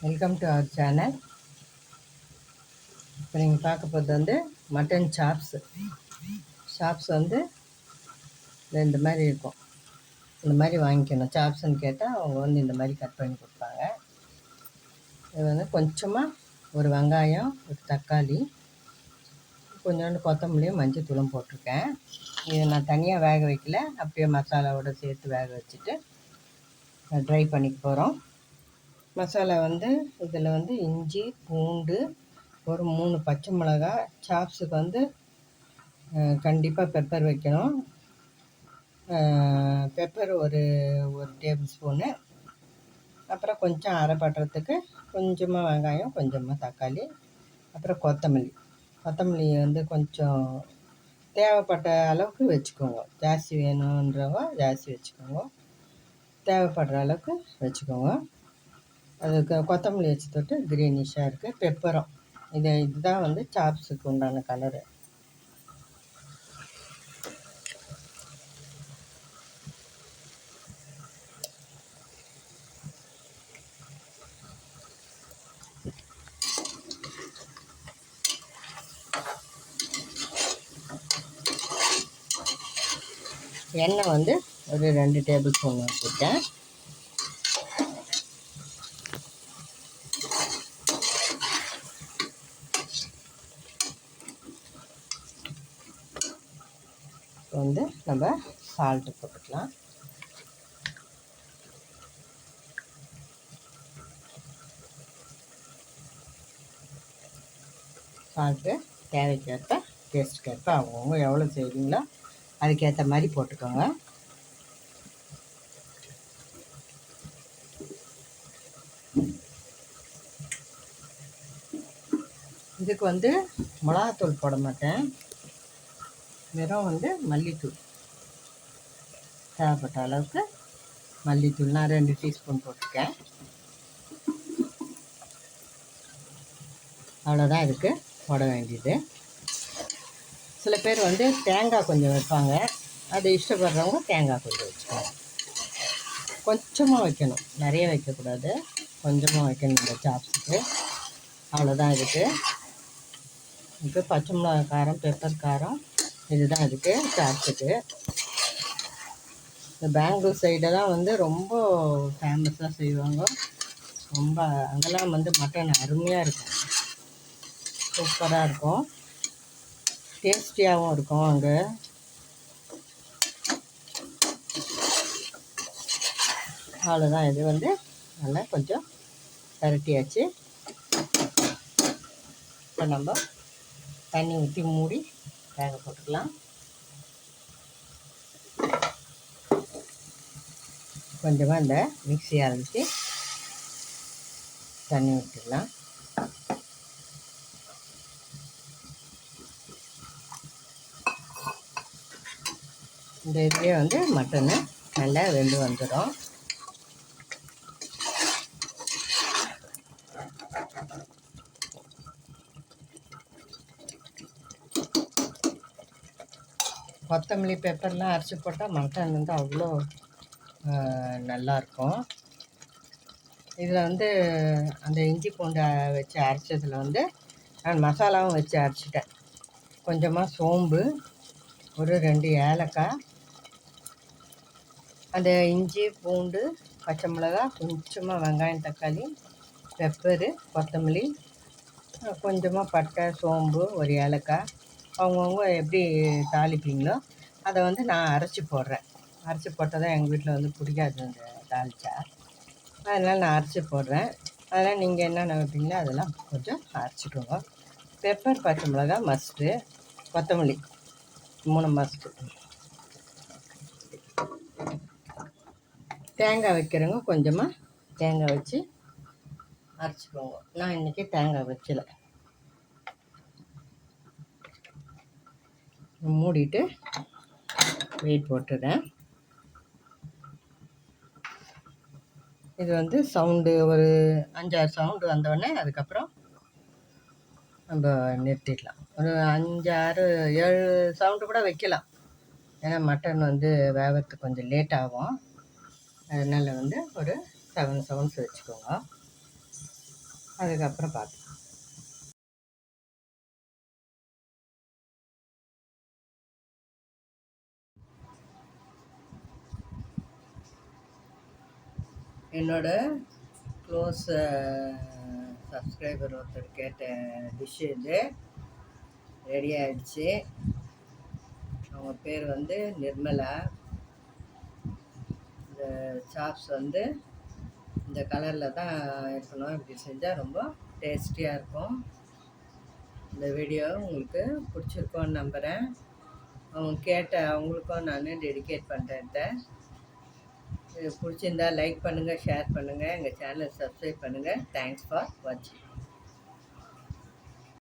Welcome to our channel இப்போ நீங்கள் பார்க்க போகிறது வந்து மட்டன் சாப்ஸு சாப்ஸ் வந்து இந்த- மாதிரி இருக்கும். இந்த மாதிரி வாங்கிக்கணும். சாப்ஸ்ன்னு கேட்டால் அவங்க வந்து இந்த மாதிரி கட் பண்ணி கொடுப்பாங்க. இது வந்து கொஞ்சமாக ஒரு வெங்காயம் ஒரு தக்காளி கொஞ்சோண்டு கொத்தமல்லியும் மஞ்சள் தூளும் போட்டிருக்கேன். இது நான் தனியாக வேக வைக்கல. அப்படியே மசாலாவோட சேர்த்து வேக வச்சுட்டு ட்ரை பண்ணிக்க போகிறோம் மசாலா வந்து இதில் வந்து இஞ்சி பூண்டு ஒரு மூணு பச்சை மிளகா சாப்ஸுக்கு வந்து கண்டிப்பாக பெப்பர் வைக்கணும். பெப்பர் ஒரு ஒரு டேபிள் ஸ்பூனு அப்புறம் கொஞ்சம் அரைப்படுறதுக்கு கொஞ்சமாக வெங்காயம் கொஞ்சமாக தக்காளி அப்புறம் கொத்தமல்லி. கொத்தமல்லி வந்து கொஞ்சம் தேவைப்பட்ட அளவுக்கு வச்சுக்கோங்க. ஜாஸ்தி வேணுன்றவங்க ஜாஸ்தி வச்சுக்கோங்க. தேவைப்படுற அளவுக்கு வச்சுக்கோங்க. அதுக்கு கொத்தமல்லி வச்சு தொட்டு க்ரீனிஷாக இருக்குது பெப்பரும் இது இதுதான் வந்து சாப்ஸுக்கு உண்டான கலரு எண்ணெய் வந்து ஒரு ரெண்டு டேபிள் ஸ்பூன் வச்சுருக்கேன் இப்போ வந்து நம்ம சால்ட்டு போட்டுக்கலாம். சால்ட்டு தேவைக்கேற்ப டேஸ்ட்டுக்கேற்ப அவங்கவுங்க எவ்வளோ செய்வீங்களோ அதுக்கேற்ற மாதிரி போட்டுக்கோங்க. இதுக்கு வந்து மிளகாத்தூள் போட மாட்டேன். வெறும் வந்து மல்லித்தூள். தேவைப்பட்ட அளவுக்கு மல்லித்தூள் நான் ரெண்டு டீஸ்பூன் போட்டிருக்கேன். அவ்வளோதான் இதுக்கு போட வேண்டியது. சில பேர் வந்து தேங்காய் கொஞ்சம் வைப்பாங்க. அது இஷ்டப்படுறவங்க தேங்காய் கொஞ்சம் வச்சுக்கோங்க. கொஞ்சமாக வைக்கணும். நிறைய வைக்கக்கூடாது. கொஞ்சமாக வைக்கணும் இந்த சாப்ஸுக்கு அவ்வளோதான் இருக்குது இப்போ பச்சை மிளகா காரம் பெப்பர் காரம் இதுதான் இதுக்கு சாப்ஸுக்கு இந்த பெங்களூர் சைடெல்லாம் வந்து ரொம்ப ஃபேமஸாக செய்வாங்க. ரொம்ப அங்கெல்லாம் வந்து மட்டன் அருமையாக இருக்கும். சூப்பராக இருக்கும். டேஸ்டியாகவும் இருக்கும் அங்கே. அவ்வளோதான் இது வந்து நல்லா கொஞ்சம் பரட்டியாச்சு. இப்போ நம்ம தண்ணி ஊற்றி மூடி வேக போட்டுக்கலாம். கொஞ்சமாக இந்த மிக்சி அரைச்சி தண்ணி ஊற்றிக்கலாம் இந்த இதுலேயே வந்து மட்டனு நல்லா வெந்து வந்துடும். கொத்தமல்லி பெப்பர்லாம் அரைச்சி போட்டால் மட்டன் வந்து அவ்வளோ நல்லாயிருக்கும். இதில் வந்து அந்த இஞ்சி பூண்டை வச்சு அரைச்சதில் வந்து நான் மசாலாவும் வச்சு அரைச்சிட்டேன். கொஞ்சமாக சோம்பு ஒரு ரெண்டு ஏலக்காய் அந்த இஞ்சி பூண்டு பச்சை மிளகா கொஞ்சமாக வெங்காயம் தக்காளி பெப்பரு கொத்தமல்லி கொஞ்சமாக பட்டை சோம்பு ஒரு ஏலக்காய் அவங்கவுங்க எப்படி தாளிப்பீங்களோ அதை வந்து நான் அரைச்சி போடுறேன். அரைச்சி போட்டால் தான் எங்கள் வீட்டில் வந்து பிடிக்காது அந்த தாளிச்சா. அதனால் நான் அரைச்சி போடுறேன். அதெல்லாம் நீங்கள் என்னென்ன வைப்பீங்களோ அதெல்லாம் கொஞ்சம் அரைச்சிக்கோங்க. பெப்பர் பச்சை மிளகா மஸ்ட்டு கொத்தமல்லி. மூணு மஸ்ட்டு தேங்காய் வைக்கிறவங்க கொஞ்சமாக தேங்காய் வச்சு அரைச்சிக்கோங்க. நான் இன்றைக்கி தேங்காய் வச்சலை மூடிட்டு வெயிட் போட்டுறேன். இது வந்து சவுண்டு ஒரு அஞ்சாறு சவுண்டு வந்தோடனே அதுக்கப்புறம் நம்ம நிறுத்திடலாம். ஒரு அஞ்சாறு ஏழு சவுண்டு கூட வைக்கலாம். ஏன்னா மட்டன் வந்து வேகத்துக்கு கொஞ்சம் லேட் ஆகும். அதனால் வந்து ஒரு செவன் சவுண்ட்ஸ் வச்சுக்கோங்க. அதுக்கப்புறம் பார்த்து என்னோட க்ளோஸ் சப்ஸ்கிரைபர் ஒருத்தர் கேட்ட டிஷ் இது. ரெடி ஆகிடுச்சு அவங்க பேர் வந்து நிர்மலா. இந்த சாப்ஸ் வந்து இந்த கலரில் தான் இருக்கணும். இப்படி செஞ்சால் ரொம்ப டேஸ்டியாக இருக்கும். இந்த வீடியோ உங்களுக்கு பிடிச்சிருக்கோன்னு நம்புகிறேன் அவங்க கேட்ட அவங்களுக்கும் நான் டெடிகேட் பண்ணுறேன் பிடிச்சிருந்தா லைக் பண்ணுங்கள் ஷேர் பண்ணுங்கள் எங்கள் சேனலை சப்ஸ்கிரைப் பண்ணுங்கள் தேங்க்ஸ் ஃபார் வாட்சிங்